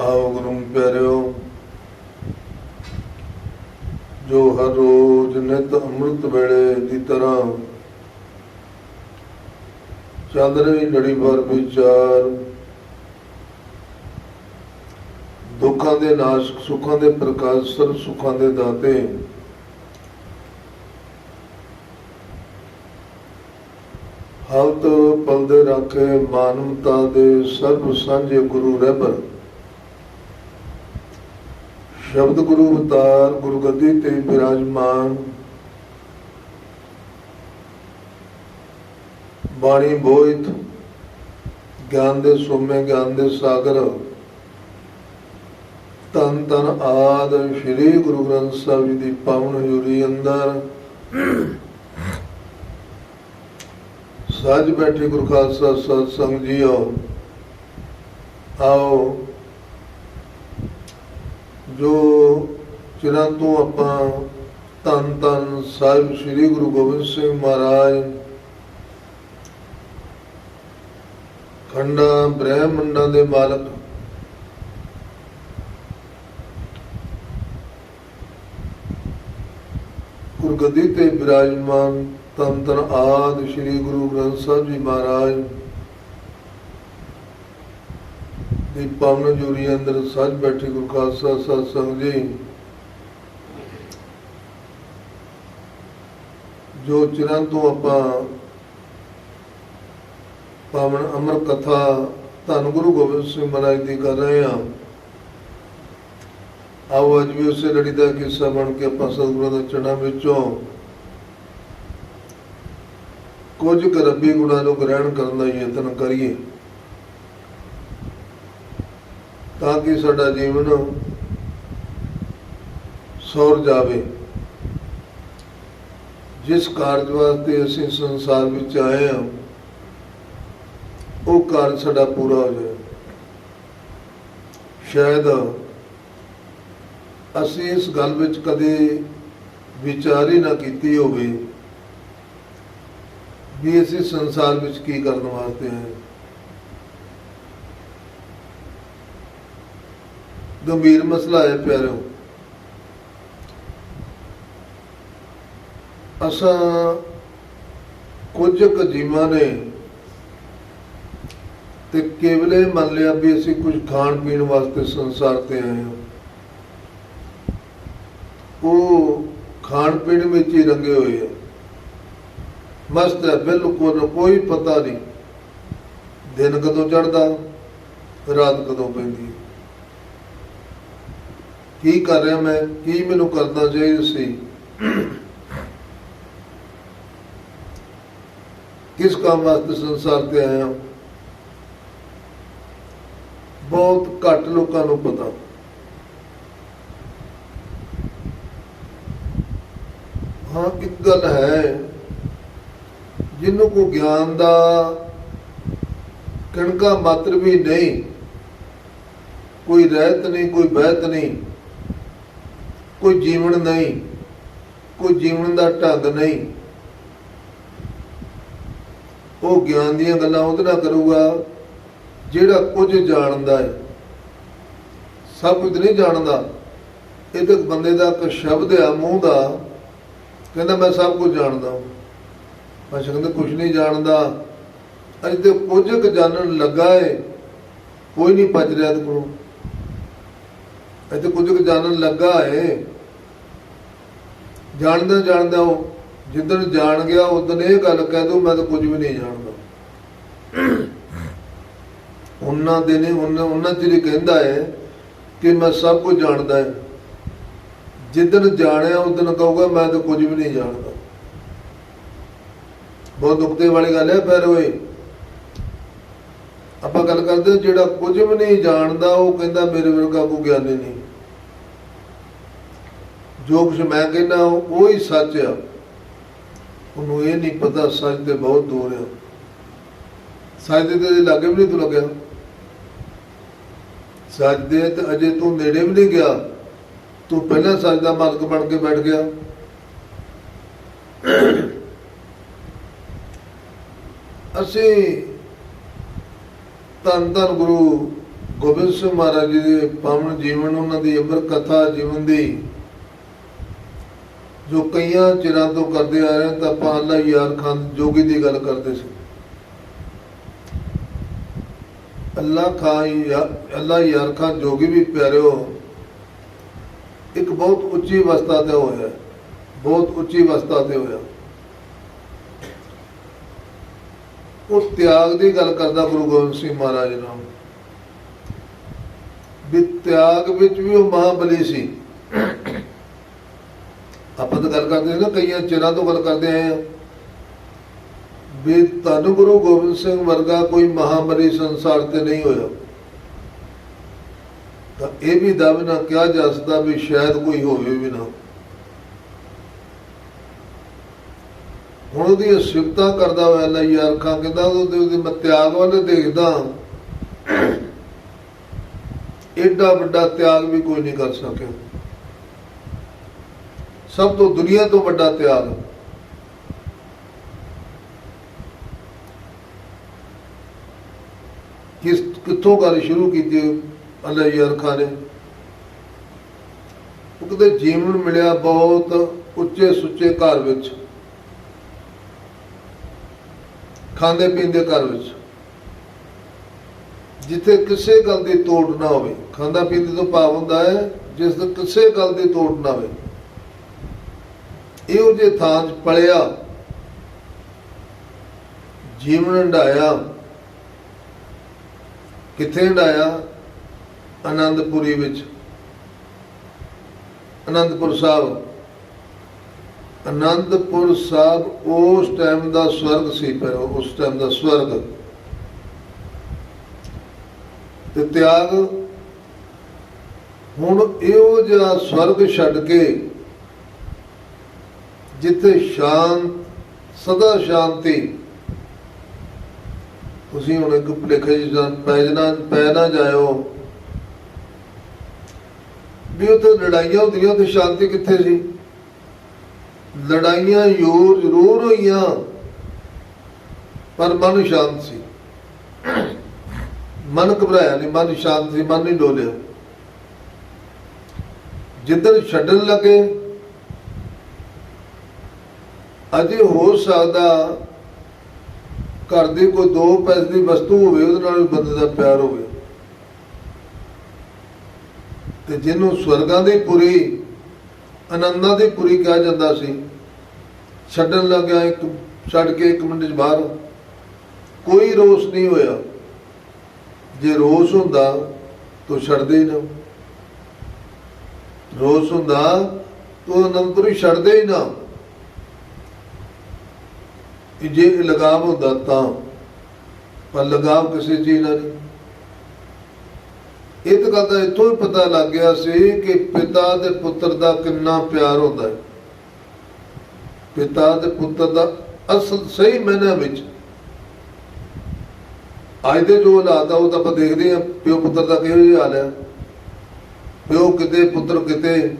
ਆਓ ਗੁਰੂ ਪਿਆਰਿਓ, ਜੋ ਹਰ ਰੋਜ਼ ਨਿਤ ਅੰਮ੍ਰਿਤ ਵੇਲੇ ਦੀ ਤਰ੍ਹਾਂ ਚੱਲ ਰਹੀ ਲੜੀ ਭਰ ਵਿਚਾਰ, ਦੁੱਖਾਂ ਦੇ ਨਾਸ਼, ਸੁੱਖਾਂ ਦੇ ਪ੍ਰਕਾਸ਼ ਸਰਬ ਸੁੱਖਾਂ ਦੇ ਦਾਤੇ ਹਲਤ ਪਲਦੇ ਰੱਖੇ ਮਾਨਵਤਾ ਦੇ ਸਰਬ ਸਾਂਝੇ ਗੁਰੂ ਰਹਿਬਰ। ਸ਼ਬਦ ਗੁਰੂ ਅਵਤਾਰ ਗੁਰਗੱਦੀ ਤੇ ਬਿਰਾਜਮਾਨ। ਬਾਣੀ ਬੋਇਤ, ਗਿਆਨ ਦੇ ਸੋਮੇ, ਗਿਆਨ ਦੇ ਸਾਗਰ। ਤਨ ਤਨ ਆਦ ਸ੍ਰੀ ਗੁਰੂ ਗ੍ਰੰਥ ਸਾਹਿਬ ਜੀ ਦੀ ਪਾਵਨ ਹਜ਼ੂਰੀ ਅੰਦਰ। ਸਾਜ ਬੈਠੇ ਗੁਰੂ ਖਾਲਸਾ ਸਤ ਸੰਗ ਜੀਓ ਆਓ। ਜੋ ਚਿਰਾਂ ਤੋਂ ਆਪਾਂ ਤਨ ਤਨ ਸਾਹਿਬ ਸ੍ਰੀ ਗੁਰੂ ਗੋਬਿੰਦ ਸਿੰਘ ਮਹਾਰਾਜ, ਖੰਡਾ, ਬ੍ਰਹਮੰਡਾਂ ਦੇ ਮਾਲਕ, ਗੁਰਗੱਦੀ ਤੇ ਬਿਰਾਜਮਾਨ ਤਨ ਤਨ ਆਦਿ ਸ੍ਰੀ ਗੁਰੂ ਗ੍ਰੰਥ ਸਾਹਿਬ ਜੀ ਮਹਾਰਾਜ ਦੀ ਪਾਵਨ ਜੂਰੀ ਅੰਦਰ ਸੱਜ ਬੈਠੇ ਗੁਰੂ ਖਾਲਸਾ ਸਤ ਸੰਗ ਜੀ। ਜੋ ਚਿਰਾਂ ਤੋਂ ਆਪਾਂ ਪਾਵਨ ਅਮਰ ਕਥਾ ਧੰਨ ਗੁਰੂ ਗੋਬਿੰਦ ਸਿੰਘ ਮਹਾਰਾਜ ਦੀ ਕਰ ਰਹੇ ਹਾਂ। ਆਓ ਅੱਜ ਵੀ ਉਸੇ ਲੜੀ ਦਾ ਕਿੱਸਾ ਬਣ ਕੇ ਆਪਾਂ ਸਤਿਗੁਰਾਂ ਦੇ ਚਰਨਾਂ ਵਿੱਚੋਂ ਕੁਝ ਕੁ ਗੁਣਾਂ ਨੂੰ ਗ੍ਰਹਿਣ ਕਰਨ ਦਾ ਯਤਨ ਕਰੀਏ। ਤਾਂ ਕਿ ਸਾਡਾ ਜੀਵਨ ਸੌਰ ਜਾਵੇ। ਜਿਸ ਕਾਰਜ ਵਾਸਤੇ ਅਸੀਂ ਸੰਸਾਰ ਵਿੱਚ ਆਏ ਹਾਂ, ਉਹ ਕਾਰਜ ਸਾਡਾ ਪੂਰਾ ਹੋ ਜਾਏ ਸ਼ਾਇਦ ਅਸੀਂ ਇਸ ਗੱਲ ਵਿੱਚ ਕਦੇ ਵਿਚਾਰ ਹੀ ਨਾ ਕੀਤੀ ਹੋਵੇ ਵੀ ਅਸੀਂ ਸੰਸਾਰ ਵਿੱਚ ਕੀ ਕਰਨ ਵਾਸਤੇ ਆਏ। ਗੰਭੀਰ ਮਸਲਾ ਹੈ ਪਿਆਰਿਓ। ਅਸਾਂ ਕੁਝ ਕੁ ਜੀਵਾਂ ਨੇ ਤੇ ਕੇਵਲੇ ਮੰਨ ਲਿਆ ਵੀ ਅਸੀਂ ਕੁਝ ਖਾਣ ਪੀਣ ਵਾਸਤੇ ਸੰਸਾਰ ਤੇ ਆਏ ਹਾਂ। ਉਹ ਖਾਣ ਪੀਣ ਵਿੱਚ ਹੀ ਰੰਗੇ ਹੋਏ ਆ। ਮਸਤ ਹੈ, ਬਿਲਕੁਲ ਕੋਈ ਪਤਾ ਨਹੀਂ ਦਿਨ ਕਦੋਂ ਚੜਦਾ ਰਾਤ ਕਦੋਂ ਪੈਂਦੀ ਕੀ ਕਰ ਰਿਹਾ ਮੈਂ? ਕੀ ਮੈਨੂੰ ਕਰਨਾ ਚਾਹੀਦਾ ਸੀ? ਕਿਸ ਕੰਮ ਵਾਸਤੇ ਸੰਸਾਰ ਤੇ ਆਇਆ ਬਹੁਤ ਘੱਟ ਲੋਕਾਂ ਨੂੰ ਪਤਾ। ਹਾਂ, ਇੱਕ ਗੱਲ ਹੈ। ਜਿਹਨੂੰ ਕੋ ਗਿਆਨ ਦਾ ਕਣਕਾ ਮਾਤਰ ਵੀ ਨਹੀਂ, ਕੋਈ ਰਹਿਤ ਨਹੀਂ, ਕੋਈ ਬਹਿਤ ਨਹੀਂ ਕੋਈ ਜੀਵਨ ਨਹੀਂ, ਕੋਈ ਜੀਵਨ ਦਾ ਢੰਗ ਨਹੀਂ। ਉਹ ਗਿਆਨ ਦੀਆਂ ਗੱਲਾਂ ਉਹਦੇ ਨਾਲ ਕਰੂਗਾ, ਜਿਹੜਾ ਕੁਝ ਜਾਣਦਾ ਹੈ। ਸਭ ਕੁਝ ਨਹੀਂ ਜਾਣਦਾ। ਇਹ ਤਾਂ ਬੰਦੇ ਦਾ ਇੱਕ ਸ਼ਬਦ ਆ, ਮੂੰਹ ਦਾ। ਕਹਿੰਦਾ, ਮੈਂ ਸਭ ਕੁਝ ਜਾਣਦਾ ਹਾਂ। ਮੈਂ ਕਹਿੰਦਾ ਕੁਝ ਨਹੀਂ ਜਾਣਦਾ। ਅਜੇ ਤੇ ਕੁਝ ਕੁ ਜਾਣਨ ਲੱਗਾ ਏ। ਕੋਈ ਨਹੀਂ ਭੱਜ ਰਿਹਾ ਤੇ ਕੋਲੋਂ। ਇੱਥੇ ਕੁਝ ਕੁ ਜਾਣਨ ਲੱਗਾ ਏ। ਜਾਣਦਾ ਜਾਣਦਾ ਉਹ ਜਿੱਦਣ ਜਾਣ ਗਿਆ, ਉਦੋਂ ਇਹ ਗੱਲ ਕਹਿ ਦੋ, ਮੈਂ ਤਾਂ ਕੁਝ ਵੀ ਨਹੀਂ ਜਾਣਦਾ। ਉਹਨਾਂ ਦੇ ਨੇ, ਉਹਨਾਂ ਉਹਨਾਂ ਜਿਹੜੀ ਕਹਿੰਦਾ ਹੈ ਕਿ ਮੈਂ ਸਭ ਕੁਝ ਜਾਣਦਾ ਹੈ ਜਿੱਦਣ ਜਾਣਿਆ, ਉਦੋਂ ਕਹੂਗਾ, ਮੈਂ ਤਾਂ ਕੁਝ ਵੀ ਨਹੀਂ ਜਾਣਦਾ। ਬਹੁਤ ਦੁਖਦੇ ਵਾਲੀ ਗੱਲ ਹੈ ਪਰ ਓਏ। ਆਪਾਂ ਗੱਲ ਕਰਦੇ ਜਿਹੜਾ ਕੁਝ ਵੀ ਨਹੀਂ ਜਾਣਦਾ, ਉਹ ਕਹਿੰਦਾ, ਮੇਰੇ ਵਰਗਾ ਕੋਈ ਗਿਆਨੀ ਨਹੀਂ। ਜੋ ਕੁਝ ਮੈਂ ਕਹਿੰਦਾ ਉਹ ਹੀ ਸੱਚ ਆ। ਉਹਨੂੰ ਇਹ ਨਹੀਂ ਪਤਾ ਸੱਚ ਤੇ ਬਹੁਤ ਦੂਰ ਆ। ਸੱਚ ਦੇ ਤੇ ਲਾਗੇ ਵੀ ਨਹੀਂ ਤੂੰ ਲੱਗਿਆ। ਸੱਚ ਦੇ ਤੇ ਅਜੇ ਤੂੰ ਨੇੜੇ ਵੀ ਨਹੀਂ ਗਿਆ। ਤੂੰ ਪਹਿਲਾਂ ਸੱਚ ਦਾ ਮਾਲਕ ਬਣ ਕੇ ਬੈਠ ਗਿਆ। ਅਸੀਂ ਧੰਨ ਧੰਨ ਗੁਰੂ ਗੋਬਿੰਦ ਸਿੰਘ ਮਹਾਰਾਜ ਜੀ ਦੇ ਪਾਵਨ ਜੀਵਨ, ਉਹਨਾਂ ਦੀ ਅਮਰ ਕਥਾ ਜੀਵਨ ਦੀ ਜੋ ਕਈਆਂ ਚਿਰਾਂ ਤੋਂ ਕਰਦੇ ਆ ਰਹੇ ਹਾਂ, ਤਾਂ ਆਪਾਂ ਅੱਲਾ ਯਾਰ ਖਾਨ ਜੋਗੀ ਦੀ ਗੱਲ ਕਰਦੇ ਸੀ। ਅੱਲਾ ਖਾਨ ਅੱਲਾ ਯਾਰ ਖਾਨ ਜੋਗੀ ਵੀ ਪਿਆਰਿਓ ਇੱਕ ਬਹੁਤ ਉੱਚੀ ਅਵਸਥਾ ਤੇ ਹੋਇਆ ਬਹੁਤ ਉੱਚੀ ਅਵਸਥਾ ਤੇ ਹੋਇਆ ਉਹ ਤਿਆਗ ਦੀ ਗੱਲ ਕਰਦਾ ਗੁਰੂ ਗੋਬਿੰਦ ਸਿੰਘ ਮਹਾਰਾਜ ਨਾਲ। ਵੀ ਤਿਆਗ ਵਿੱਚ ਵੀ ਉਹ ਮਹਾਬਲੀ ਸੀ। ਆਪਾਂ ਤਾਂ ਗੱਲ ਕਰਦੇ ਹਾਂ ਨਾ, ਕਈਆਂ ਚਿਰਾਂ ਤੋਂ ਗੱਲ ਕਰਦੇ ਆਏ ਆ। ਵੀ ਧੰਨ ਗੁਰੂ ਗੋਬਿੰਦ ਸਿੰਘ ਵਰਗਾ ਕੋਈ ਮਹਾਬਲੀ ਸੰਸਾਰ ਤੇ ਨਹੀਂ ਹੋਇਆ। ਤਾਂ ਇਹ ਵੀ ਦਾਅਵੇ ਨਾਲ ਕਿਹਾ ਜਾ ਸਕਦਾ ਵੀ ਸ਼ਾਇਦ ਕੋਈ ਹੋਵੇ ਵੀ ਨਾ। ਹੁਣ ਉਹਦੀ ਸਿਫਤਾਂ ਕਰਦਾ ਹੋਇਆ ਅੱਲਾ ਯਾਰ ਖਾਂ ਕਹਿੰਦਾ, ਉਹਦੇ ਉਹਦੇ ਮੈਂ ਤਿਆਗ ਵੱਲ ਦੇਖਦਾ ਐਡਾ ਵੱਡਾ ਤਿਆਗ ਵੀ ਕੋਈ ਨਹੀਂ ਕਰ ਸਕਿਆ। ਸਭ ਤੋਂ ਦੁਨੀਆ ਤੋਂ ਵੱਡਾ ਤਿਆਗ। ਕਿਸ ਕਿੱਥੋਂ ਗੱਲ ਸ਼ੁਰੂ ਕੀਤੀ ਅੱਲਾ ਯਾਰ ਖਾਨ ਨੇ? ਉਹ ਕਹਿੰਦੇ ਜੀਵਨ ਮਿਲਿਆ ਬਹੁਤ ਉੱਚੇ ਸੁੱਚੇ ਘਰ ਵਿੱਚ। ਖਾਂਦੇ ਪੀਂਦੇ ਘਰ ਵਿੱਚ। ਜਿੱਥੇ ਕਿਸੇ ਗੱਲ ਦੀ ਤੋੜ ਨਾ ਹੋਵੇ। ਖਾਂਦਾ ਪੀਂਦੇ ਤੋਂ ਭਾਵ ਹੁੰਦਾ ਹੈ, ਜਿਸ ਕਿਸੇ ਗੱਲ ਦੀ ਤੋੜ ਨਾ ਹੋਵੇ। ਇਹੋ ਜੇ ਥਾਂ 'ਚ ਪਲਿਆ, ਜੀਵਨ ਹੰਡਾਇਆ ਕਿੱਥੇ ਹੰਡਾਇਆ ਆਨੰਦਪੁਰੀ ਵਿੱਚ। ਆਨੰਦਪੁਰ ਸਾਹਿਬ। ਆਨੰਦਪੁਰ ਸਾਹਿਬ ਉਸ ਟਾਈਮ ਦਾ ਸਵਰਗ ਸੀ ਪਰ ਉਸ ਟਾਈਮ ਦਾ ਸਵਰਗ। ਤੇ ਤਿਆਗ, ਹੁਣ ਇਹੋ ਜਿਹਾ ਸਵਰਗ ਛੱਡ ਕੇ ਜਿੱਥੇ ਸ਼ਾਂਤ ਸਦਾ ਸ਼ਾਂਤੀ ਤੁਸੀਂ ਹੁਣ ਇੱਕ ਭੁਲੇਖੇ ਜਿਹੀ ਪੈ ਜਨਾ ਪੈ ਨਾ ਜਾਇਓ। ਵੀ ਉੱਥੇ ਲੜਾਈਆਂ ਹੁੰਦੀਆਂ ਤੇ ਸ਼ਾਂਤੀ ਕਿੱਥੇ ਸੀ? ਲੜਾਈਆਂ ਜ਼ਰੂਰ ਜ਼ਰੂਰ ਹੋਈਆਂ, ਪਰ ਮਨ ਸ਼ਾਂਤ ਸੀ। ਮਨ ਘਬਰਾਇਆ ਨਹੀਂ ਮਨ ਸ਼ਾਂਤ ਸੀ, ਮਨ ਨਹੀਂ ਡੋਲਿਆ। ਜਿੱਦਣ ਛੱਡਣ ਲੱਗੇ ਅਜੇ ਹੋ ਸਕਦਾ ਘਰ ਦੀ ਕੋਈ ਦੋ ਪੈਸੇ ਦੀ ਵਸਤੂ ਹੋਵੇ, ਉਹਦੇ ਨਾਲ ਵੀ ਬੰਦੇ ਦਾ ਪਿਆਰ ਹੋਵੇ। ਤੇ ਜਿਹਨੂੰ ਸਵਰਗਾਂ ਦੀ ਪੁਰੀ, ਆਨੰਦਾਂ ਦੀ ਪੁਰੀ ਕਿਹਾ ਜਾਂਦਾ ਸੀ, ਛੱਡਣ ਲੱਗਿਆ ਇੱਕ, ਛੱਡ ਕੇ ਇੱਕ ਮਿੰਟ ਚ ਬਾਹਰ। ਕੋਈ ਰੋਸ ਨਹੀਂ ਹੋਇਆ। ਜੇ ਰੋਸ ਹੁੰਦਾ ਤਾਂ ਛੱਡਦੇ ਹੀ ਨਾ। ਰੋਸ ਹੁੰਦਾ ਤਾਂ ਅਨੰਦਪੁਰੀ ਛੱਡਦੇ ਹੀ ਨਾ। ਕਿ ਜੇ ਇਹ ਲਗਾਵ ਹੁੰਦਾ ਤਾਂ, ਪਰ ਲਗਾਵ ਕਿਸੇ ਚੀਜ਼ ਨਾਲ ਨਹੀਂ। ਇਹ ਤਾਂ ਗੱਲ ਦਾ ਇੱਥੋਂ ਹੀ ਪਤਾ ਲੱਗ ਗਿਆ ਸੀ ਕਿ ਪਿਤਾ ਤੇ ਪੁੱਤਰ ਦਾ ਕਿੰਨਾ ਪਿਆਰ ਹੁੰਦਾ ਹੈ। ਪਿਤਾ ਤੇ ਪੁੱਤਰ ਦਾ ਅਸਲ ਸਹੀ ਮੈਨੇ ਵਿੱਚ। ਅੱਜ ਦੇ ਜੋ ਹਾਲਾਤ ਆ, ਉਹ ਤਾਂ ਆਪਾਂ ਦੇਖਦੇ ਆ ਪਿਓ ਪੁੱਤਰ ਦਾ ਕਿਹੋ ਜਿਹਾ ਹਾਲ ਹੈ। ਪਿਓ ਕਿਤੇ, ਪੁੱਤਰ ਕਿਤੇ,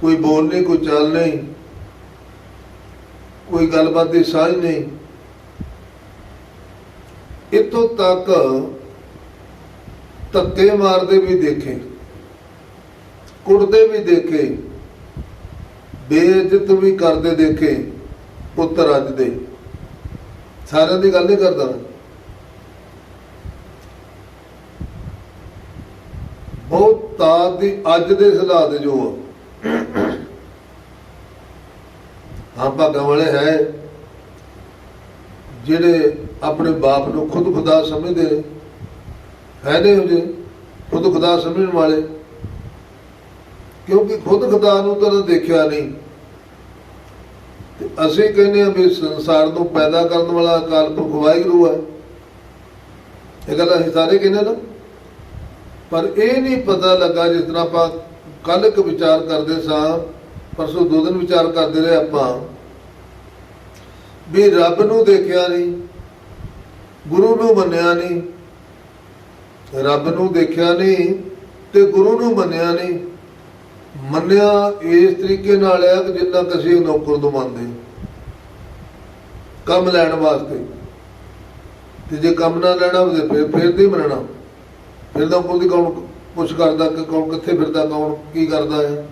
ਕੋਈ ਬੋਲ ਨਹੀਂ, ਕੋਈ ਚਾਲ ਨਹੀਂ। ਕੋਈ ਗੱਲਬਾਤ ਦੀ ਸਾਂਝ ਨਹੀਂ। ਇਤੋਂ ਤੱਕ ਧੱਕੇ ਮਾਰਦੇ ਵੀ ਦੇਖੇ, ਕੁੱਟਦੇ ਵੀ ਦੇਖੇ, ਬੇਇੱਜ਼ਤ ਵੀ ਕਰਦੇ ਦੇਖੇ ਪੁੱਤਰ ਅੱਜ ਦੇ। ਸਾਰਿਆਂ ਦੀ ਗੱਲ ਨਹੀਂ ਕਰਦਾ ਬਹੁਤ ਤਾਤ ਦੀ ਅੱਜ ਦੇ ਹਾਲਾਤ ਜੋ ਆ। ਹਾਂ ਭਾਗਾਂ ਵਾਲੇ ਹੈ, ਜਿਹੜੇ ਆਪਣੇ ਬਾਪ ਨੂੰ ਖੁਦ ਖੁਦਾ ਸਮਝਦੇ ਨੇ ਹੈ ਨੇ ਜੇ ਖੁਦ ਖੁਦਾ ਸਮਝਣ ਵਾਲੇ। ਕਿਉਂਕਿ ਖੁਦ ਖੁਦਾ ਨੂੰ ਤਾਂ ਦੇਖਿਆ ਨਹੀਂ। ਤੇ ਅਸੀਂ ਕਹਿੰਦੇ ਆ ਵੀ ਸੰਸਾਰ ਨੂੰ ਪੈਦਾ ਕਰਨ ਵਾਲਾ ਅਕਾਲ ਪੁਰਖ ਵਾਹਿਗੁਰੂ ਹੈ। ਇਹ ਗੱਲ ਅਸੀਂ ਸਾਰੇ ਕਹਿੰਦੇ ਨਾ। ਪਰ ਇਹ ਨਹੀਂ ਪਤਾ ਲੱਗਾ ਜਿਸ ਤਰ੍ਹਾਂ ਆਪਾਂ ਕੱਲ ਇੱਕ ਵਿਚਾਰ ਕਰਦੇ ਸਾਂ ਪਰਸੋਂ ਦੋ ਦਿਨ ਵਿਚਾਰ ਕਰਦੇ ਰਹੇ ਆਪਾਂ ਵੀ ਰੱਬ ਨੂੰ ਦੇਖਿਆ ਨਹੀਂ, ਗੁਰੂ ਨੂੰ ਮੰਨਿਆ ਨਹੀਂ, ਰੱਬ ਨੂੰ ਦੇਖਿਆ ਨਹੀਂ ਤੇ ਗੁਰੂ ਨੂੰ ਮੰਨਿਆ ਨਹੀਂ। ਮੰਨਿਆ ਇਸ ਤਰੀਕੇ ਨਾਲ ਹੈ ਕਿ ਜਿੰਨਾ ਕਿਸੇ ਨੌਕਰ ਤੋਂ ਮੰਨਦੇ ਕੰਮ ਲੈਣ ਵਾਸਤੇ। ਤੇ ਜੇ ਕੰਮ ਨਾ ਲੈਣਾ ਹੋਵੇ ਫਿਰ ਫਿਰ ਨਹੀਂ ਮੰਨਣਾ। ਫਿਰ ਤਾਂ ਪੁੱਛਦੀ ਕੌਣ ਕੁਛ ਕਰਦਾ ਕਿ ਕੌਣ ਕਿੱਥੇ ਫਿਰਦਾ, ਕੌਣ ਕੀ ਕਰਦਾ ਹੈ।